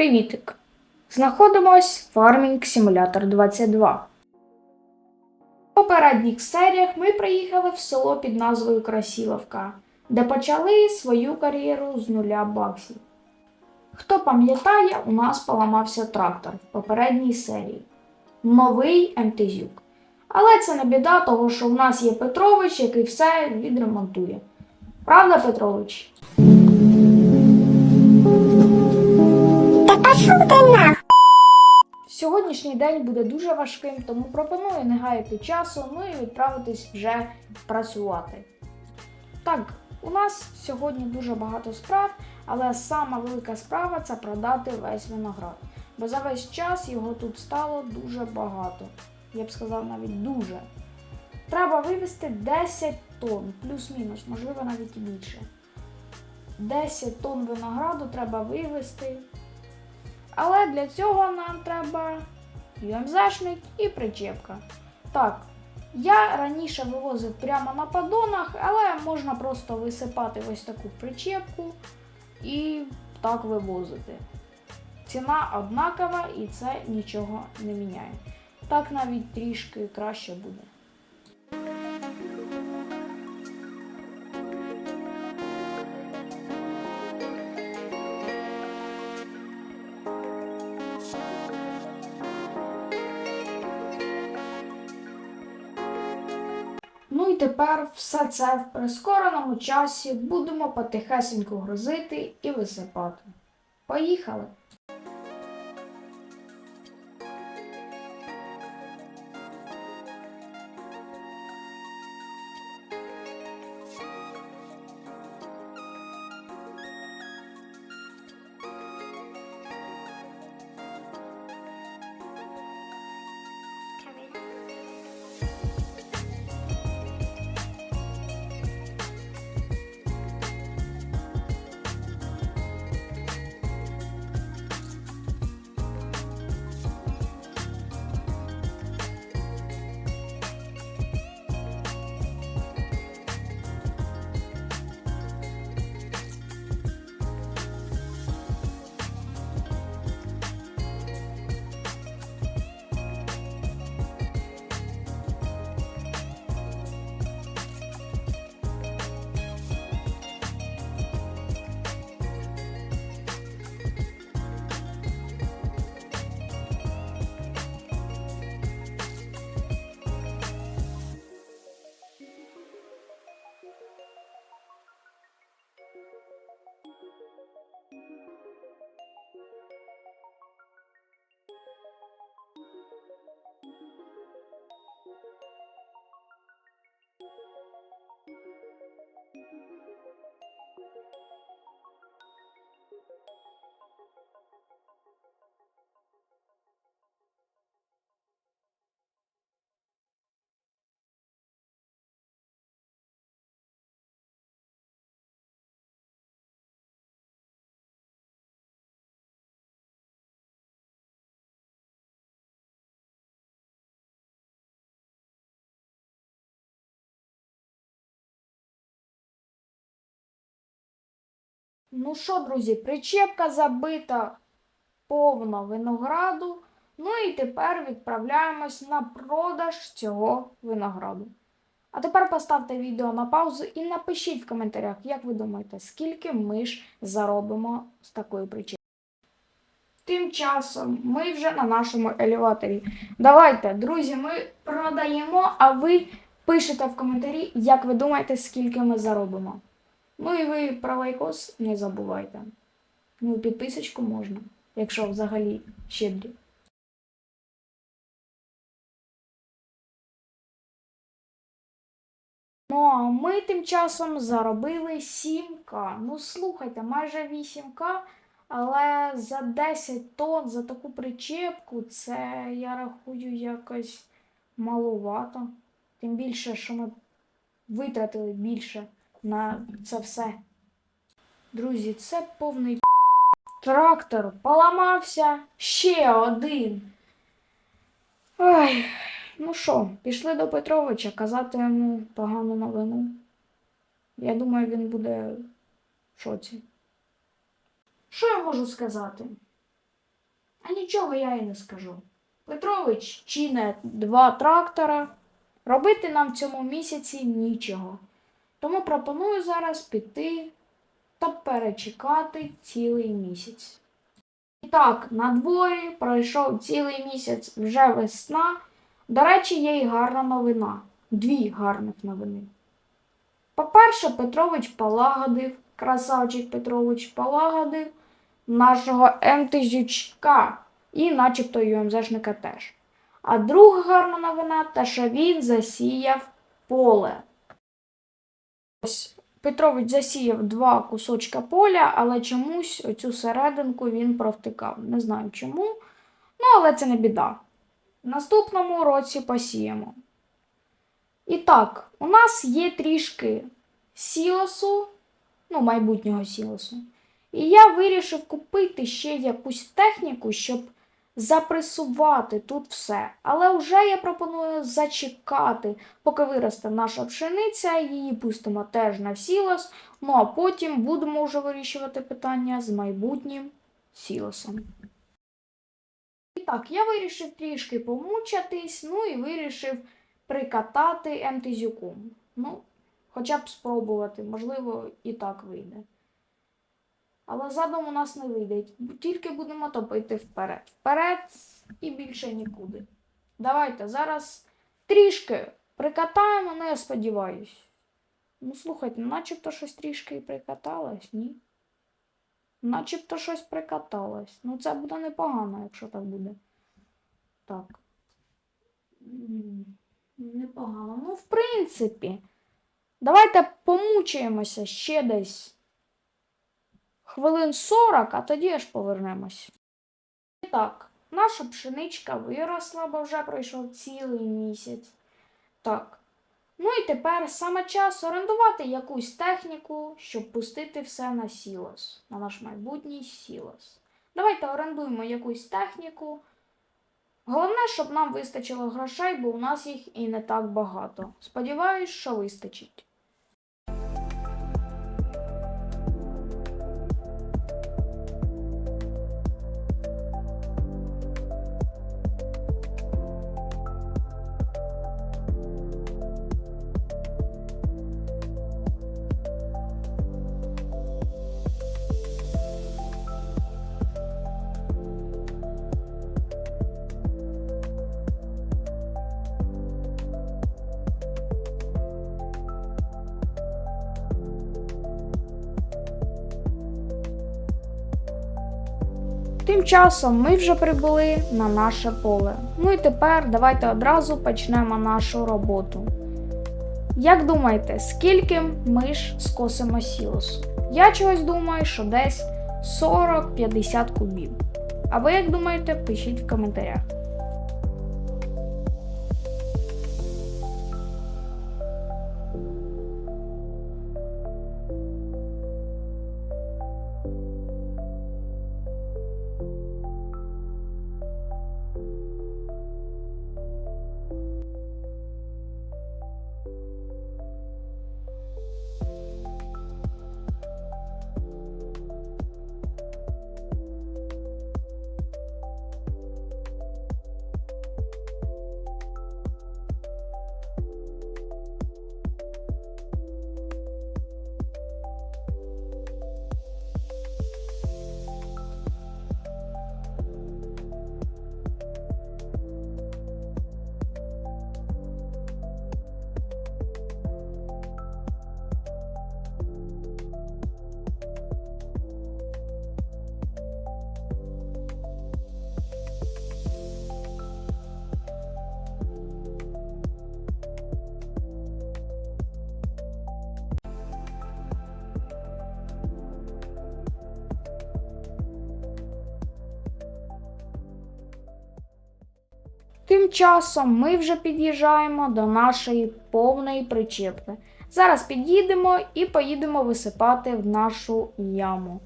Привітик! Знаходимось в Farming Simulator 22. В попередніх серіях ми приїхали в село під назвою Красіловка, де почали свою кар'єру з нуля баксів. Хто пам'ятає, у нас поламався трактор в попередній серії. Новий МТЗюк. Але це не біда, того що в нас є Петрович, який все відремонтує. Правда, Петрович? Сьогоднішній день буде дуже важким, тому пропоную не гаяти часу, ну і відправитись вже працювати. Так, у нас сьогодні дуже багато справ, але сама велика справа це продати весь виноград. Бо за весь час його тут стало дуже багато. Я б сказав навіть дуже. Треба вивезти 10 тонн, плюс-мінус, можливо навіть і більше. 10 тонн винограду треба вивезти. Але для цього нам треба UMZ-шник і причепка. Так, я раніше вивозив прямо на поддонах, але можна просто висипати ось таку причепку і так вивозити. Ціна однакова і це нічого не міняє. Так навіть трішки краще буде. Тепер все це в прискореному часі будемо потихесенько грузити і висипати. Поїхали! Ну що, друзі, причепка забита повно винограду. Ну і тепер відправляємось на продаж цього винограду. А тепер поставте відео на паузу і напишіть в коментарях, як ви думаєте, скільки ми ж заробимо з такої причепки. Тим часом ми вже на нашому елеваторі. Давайте, друзі, ми продаємо, а ви пишете в коментарі, як ви думаєте, скільки ми заробимо. Ну і ви про лайкос не забувайте. Ну підписочку можна, якщо взагалі щедрі. Ну, а ми тим часом заробили 7К. Ну, слухайте, майже 8К, але за 10 тонн, за таку причепку, це я рахую якось маловато. Тим більше, що ми витратили більше на це все. Друзі, це повний трактор поламався ще один. Ой, ну що, пішли до Петровича казати йому погану новину. Я думаю, він буде в шоці. Що я можу сказати? А нічого я і не скажу. Петрович чине два трактора. Робити нам в цьому місяці нічого. Тому пропоную зараз піти та перечекати цілий місяць. І так, на дворі пройшов цілий місяць вже весна. До речі, є й гарна новина. Дві гарних новини. По-перше, Петрович полагодив, красавчик Петрович полагодив нашого МТЗючка і начебто ЮМЗшника теж. А друга гарна новина те, що він засіяв поле. Ось Петрович засіяв два кусочка поля, але чомусь оцю серединку він провтикав. Не знаю чому. Ну, але це не біда. Наступному році посіємо. І так, у нас є трішки сілосу, ну, майбутнього сілосу. І я вирішив купити ще якусь техніку, щоб запресувати тут все. Але вже я пропоную зачекати, поки виросте наша пшениця, її пустимо теж на сілос, ну а потім будемо вже вирішувати питання з майбутнім сілосом. І так, я вирішив трішки помучатись, ну і вирішив прикатати МТЗюку. Ну, хоча б спробувати, можливо, і так вийде. Але задом у нас не вийде. Тільки будемо топити вперед. Вперед і більше нікуди. Давайте зараз трішки прикатаємо, ну я сподіваюсь. Ну, слухайте, начебто щось трішки і прикаталось, ні? Начебто щось прикаталось. Ну, це буде непогано, якщо так буде. Так. Непогано. Ну, в принципі, давайте помучаємося ще десь хвилин 40, а тоді аж повернемось. І так, наша пшеничка виросла, бо вже пройшов цілий місяць. Так. Ну і тепер саме час орендувати якусь техніку, щоб пустити все на сілос, на наш майбутній сілос. Давайте орендуємо якусь техніку. Головне, щоб нам вистачило грошей, бо у нас їх і не так багато. Сподіваюсь, що вистачить. Тим часом ми вже прибули на наше поле. Ну і тепер давайте одразу почнемо нашу роботу. Як думаєте, скільки ми ж скосимо сілосу? Я чогось думаю, що десь 40-50 кубів. А ви як думаєте, пишіть в коментарях. Тим часом ми вже під'їжджаємо до нашої повної причепки. Зараз під'їдемо і поїдемо висипати в нашу яму.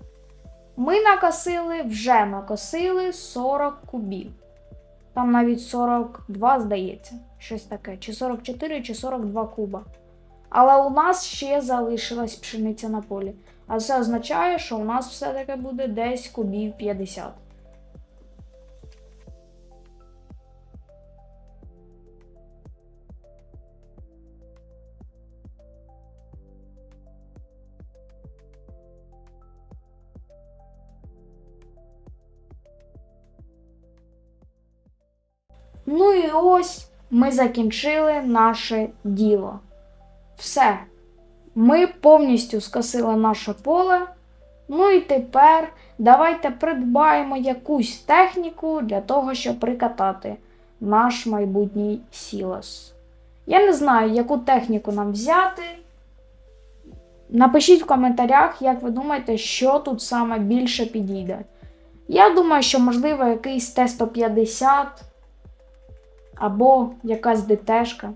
Ми накосили, вже накосили 40 кубів. Там навіть 42, здається, щось таке, чи 44, чи 42 куба. Але у нас ще залишилась пшениця на полі. А це означає, що у нас все-таки буде десь кубів 50. Ну і ось ми закінчили наше діло. Все. Ми повністю скосили наше поле. Ну і тепер давайте придбаємо якусь техніку для того, щоб прикатати наш майбутній сілос. Я не знаю, яку техніку нам взяти. Напишіть в коментарях, як ви думаєте, що тут саме більше підійде. Я думаю, що можливо якийсь Т-150 або якась ДТшка.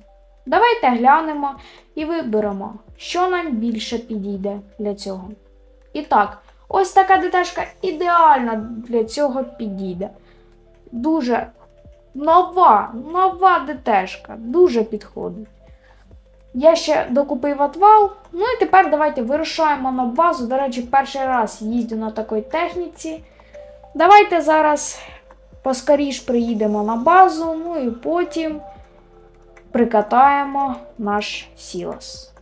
Давайте глянемо і виберемо, що нам більше підійде для цього. І так, ось така ДТшка ідеально для цього підійде. Дуже нова, нова ДТшка, дуже підходить. Я ще докупив отвал. Ну і тепер давайте вирушаємо на базу. До речі, перший раз їздю на такій техніці. Давайте зараз поскоріш приїдемо на базу, ну і потім прикатаємо наш сілос.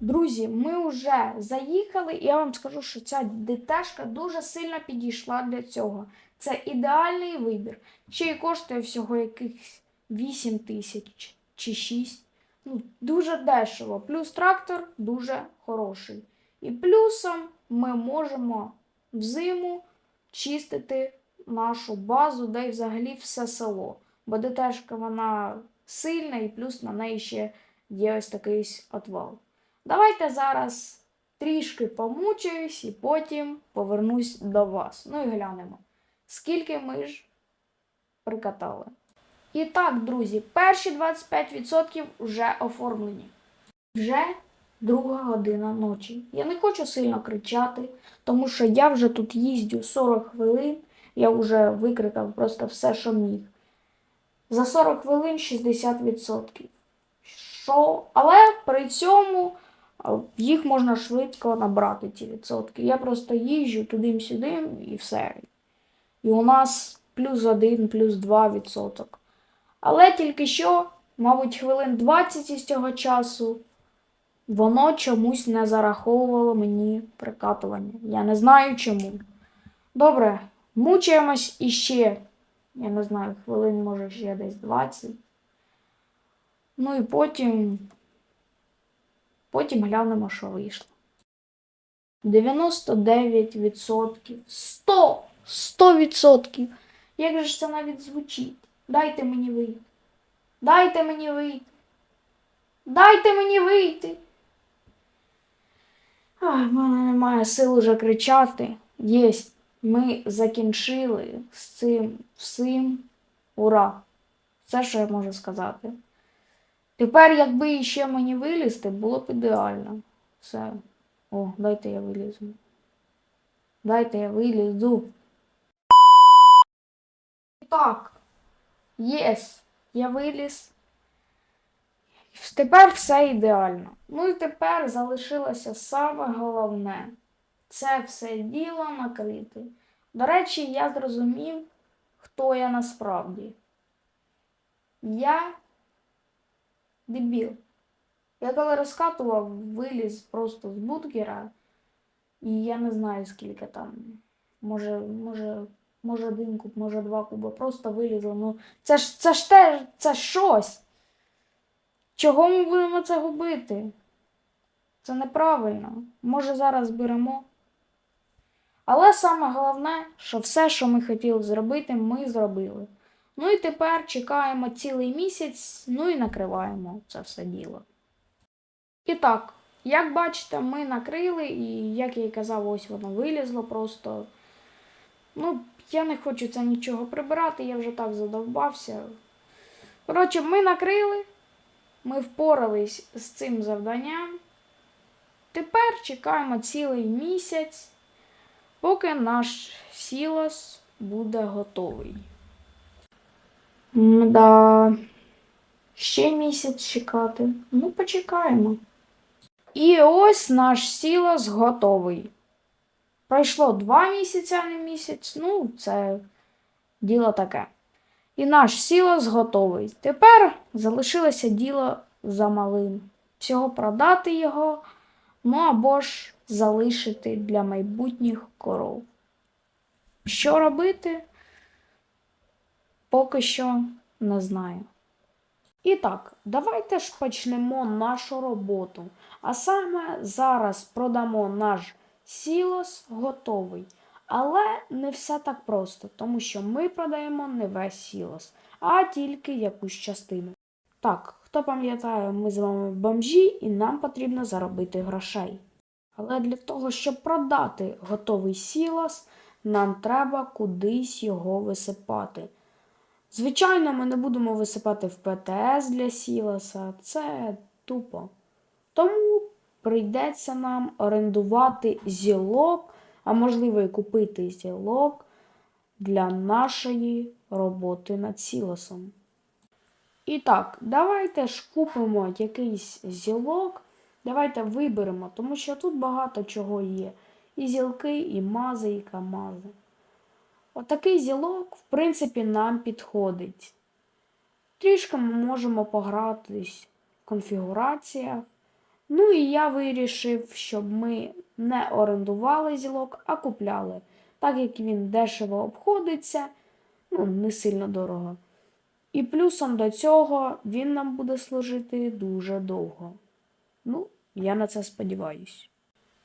Друзі, ми вже заїхали, і я вам скажу, що ця ДТшка дуже сильно підійшла для цього. Це ідеальний вибір. Ще й коштує всього якихось 8 тисяч чи 6. Ну, дуже дешево. Плюс трактор дуже хороший. І плюсом ми можемо взиму чистити нашу базу, де й взагалі все село. Бо ДТшка вона сильна, і плюс на неї ще є ось такий отвал. Давайте зараз трішки помучаюсь і потім повернусь до вас. Ну і глянемо, скільки ми ж прикатали. І так, друзі, перші 25% вже оформлені. Вже друга година ночі. Я не хочу сильно кричати, тому що я вже тут їздю 40 хвилин, я вже викрикав просто все, що міг. За 40 хвилин 60%. Що? Але при цьому їх можна швидко набрати, ці відсотки. Я просто їжджу туди-сюди і все. І у нас плюс 1, плюс 2 відсоток. Але тільки що, мабуть, хвилин 20 із цього часу воно чомусь не зараховувало мені прикатування. Я не знаю чому. Добре, мучаємось іще. Я не знаю, хвилин, може, ще десь 20. Ну і потім. Потім глянемо, що вийшло. 99%. 100! 100%! Як же ж це навіть звучить? Дайте мені вийти. Дайте мені вийти. Дайте мені вийти. Ах, в мене немає сил уже кричати. Єсть. Ми закінчили з цим всім. Ура! Все, що я можу сказати. Тепер, якби іще мені вилізти, було б ідеально. Все. О, дайте я вилізу. Дайте я вилізу. Так. Єс, я виліз. Тепер все ідеально. Ну і тепер залишилося саме головне. Це все діло накрити. До речі, я зрозумів, хто я насправді. Я дебіл. Я коли розкатував, виліз просто з бункера, і я не знаю, скільки там. Може, може, може один куб, може два куби. Просто вилізло. Ну, це ж це ж теж це щось. Чого ми будемо це губити? Це неправильно. Може, зараз беремо. Але саме головне, що все, що ми хотіли зробити, ми зробили. Ну і тепер чекаємо цілий місяць, ну і накриваємо це все діло. І так, як бачите, ми накрили, і як я й казав, ось воно вилізло просто. Ну, я не хочу це нічого прибирати, я вже так задовбався. Коротше, ми накрили, ми впорались з цим завданням. Тепер чекаємо цілий місяць, поки наш сілос буде готовий. Да. Ще місяць чекати. Ну, почекаємо. І ось наш сілос готовий. Пройшло два місяці, а не місяць. Ну, це діло таке. І наш сілос готовий. Тепер залишилося діло за малим. Всього продати його, ну або ж залишити для майбутніх коров. Що робити? Поки що не знаю. І так, давайте ж почнемо нашу роботу. А саме зараз продамо наш сілос готовий. Але не все так просто, тому що ми продаємо не весь сілос, а тільки якусь частину. Так, хто пам'ятає, ми з вами бомжі і нам потрібно заробити грошей. Але для того, щоб продати готовий сілос, нам треба кудись його висипати. Звичайно, ми не будемо висипати в ПТС для сілоса, це тупо. Тому прийдеться нам орендувати зілок, а можливо і купити зілок для нашої роботи над сілосом. І так, давайте ж купимо якийсь зілок. Давайте виберемо, тому що тут багато чого є. І зілки, і мази, і камази. Отакий зілок, в принципі, нам підходить. Трішки ми можемо погратись в конфігураціях. Ну і я вирішив, щоб ми не орендували зілок, а купляли. Так як він дешево обходиться, ну, не сильно дорого. І плюсом до цього він нам буде служити дуже довго. Ну, я на це сподіваюсь.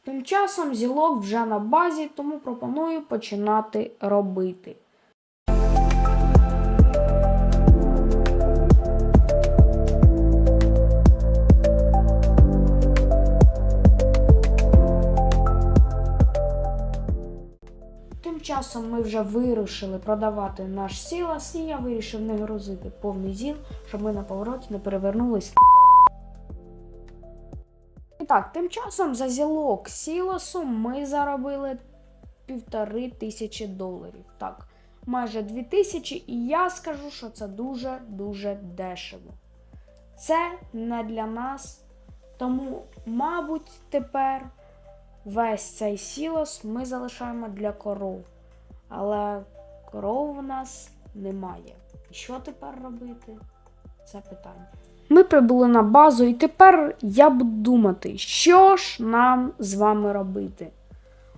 Тим часом зілок вже на базі, тому пропоную починати робити. Часом ми вже вирушили продавати наш сілас, і я вирішив не грузити повний зіл, щоб ми на повороті не перевернулись. І так, тим часом за зілок сілосу ми заробили півтори тисячі доларів. Так, майже дві тисячі, і я скажу, що це дуже-дуже дешево. Це не для нас. Тому, мабуть, тепер весь цей сілос ми залишаємо для коров. Але коров у нас немає. І що тепер робити? Це питання. Ми прибули на базу, і тепер я буду думати, що ж нам з вами робити.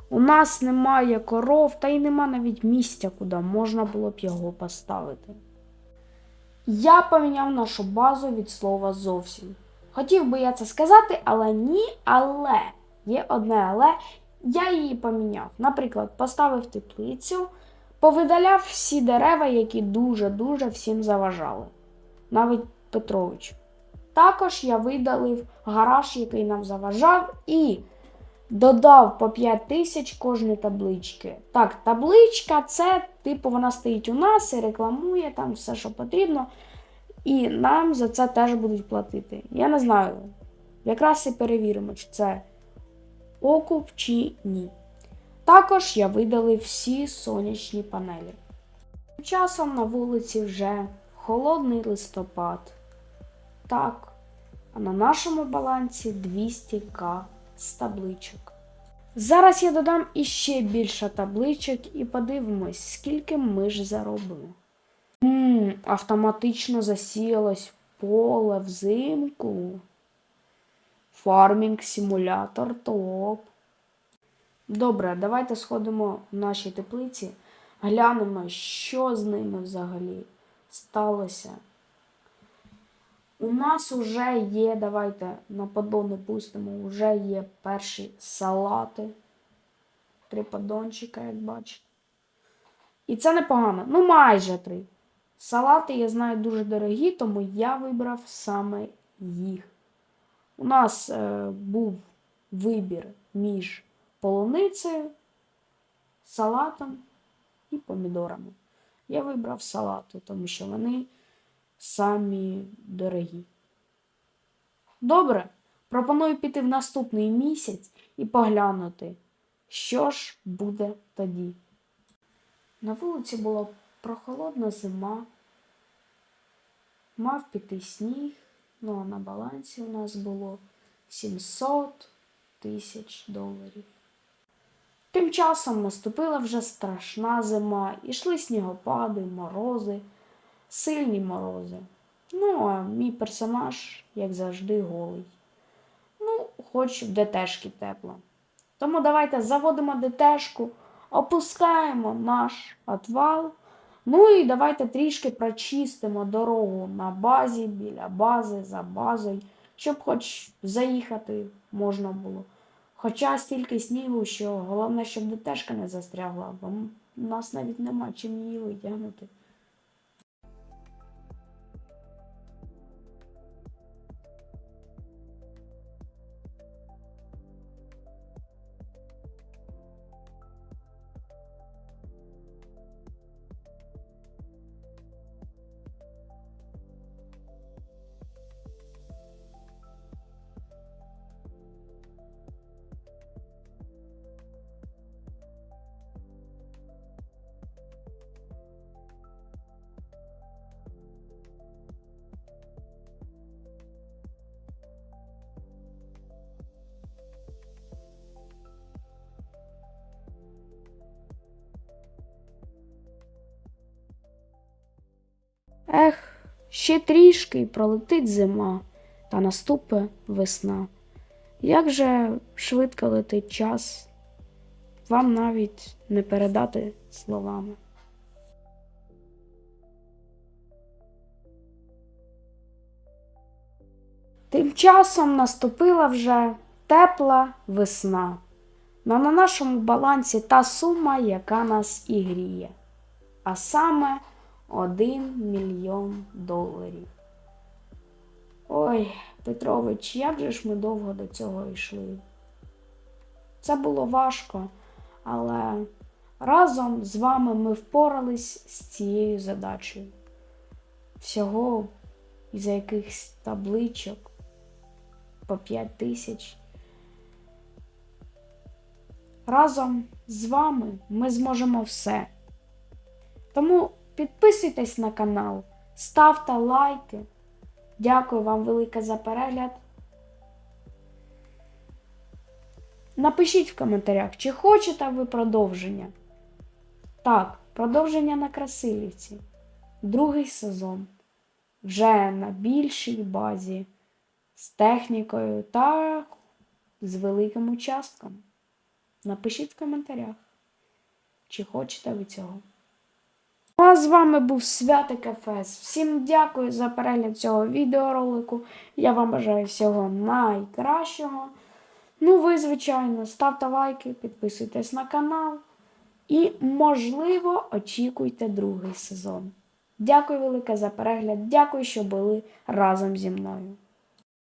У нас немає коров, та й нема навіть місця, куди можна було б його поставити. Я поміняв нашу базу від слова зовсім. Хотів би я це сказати, але ні, але є одне але. Я її поміняв. Наприклад, поставив теплицю, повидаляв всі дерева, які дуже-дуже всім заважали. Навіть Петрович. Також я видалив гараж, який нам заважав, і додав по 5 тисяч кожної таблички. Так, табличка це, типу, вона стоїть у нас і рекламує там все, що потрібно. І нам за це теж будуть платити. Я не знаю. Якраз і перевіримо, чи це окуп чи ні. Також я видалив всі сонячні панелі. Тим часом на вулиці вже холодний листопад. Так, а на нашому балансі 200к з табличок. Зараз я додам іще більше табличок і подивимось, скільки ми ж заробимо. Ммм, автоматично засіялось поле взимку. Фармінг симулятор топ. Добре, давайте сходимо в наші теплиці, глянемо, що з ними взагалі сталося. У нас вже є, давайте на поддони пустимо, вже є перші салати. Три поддончика, як бачите. І це непогано. Ну, майже три. Салати, я знаю, дуже дорогі, тому я вибрав саме їх. У нас е, був вибір між полуницею, салатом і помідорами. Я вибрав салати, тому що вони самі дорогі. Добре, пропоную піти в наступний місяць і поглянути, що ж буде тоді. На вулиці була прохолодна зима, мав піти сніг, ну а на балансі у нас було 700 тисяч доларів. Тим часом наступила вже страшна зима, ішли снігопади, морози сильні морози. Ну, а мій персонаж, як завжди, голий. Ну, хоч в ДТшки тепло. Тому давайте заводимо ДТшку, опускаємо наш отвал, Ну і давайте трішки прочистимо дорогу на базі, біля бази, за базою, щоб хоч заїхати можна було. Хоча стільки снігу, що головне, щоб ДТшка не застрягла, бо нас навіть нема чим її витягнути. Ех, ще трішки і пролетить зима, та наступе весна. Як же швидко летить час, вам навіть не передати словами. Тим часом наступила вже тепла весна. Но на нашому балансі та сума, яка нас і гріє, а саме 1 мільйон доларів. Ой, Петрович, як же ж ми довго до цього йшли? Це було важко, але разом з вами ми впорались з цією задачею. Всього із-за якихось табличок по 5 тисяч. Разом з вами ми зможемо все. Тому підписуйтесь на канал, ставте лайки. Дякую вам велике за перегляд. Напишіть в коментарях, чи хочете ви продовження. Так, продовження на Красилівці. Другий сезон. Вже на більшій базі, з технікою та з великим участком. Напишіть в коментарях, чи хочете ви цього. А з вами був Святик ФС. Всім дякую за перегляд цього відеоролику. Я вам бажаю всього найкращого. Ну, ви, звичайно, ставте лайки, підписуйтесь на канал. І, можливо, очікуйте другий сезон. Дякую велике за перегляд. Дякую, що були разом зі мною.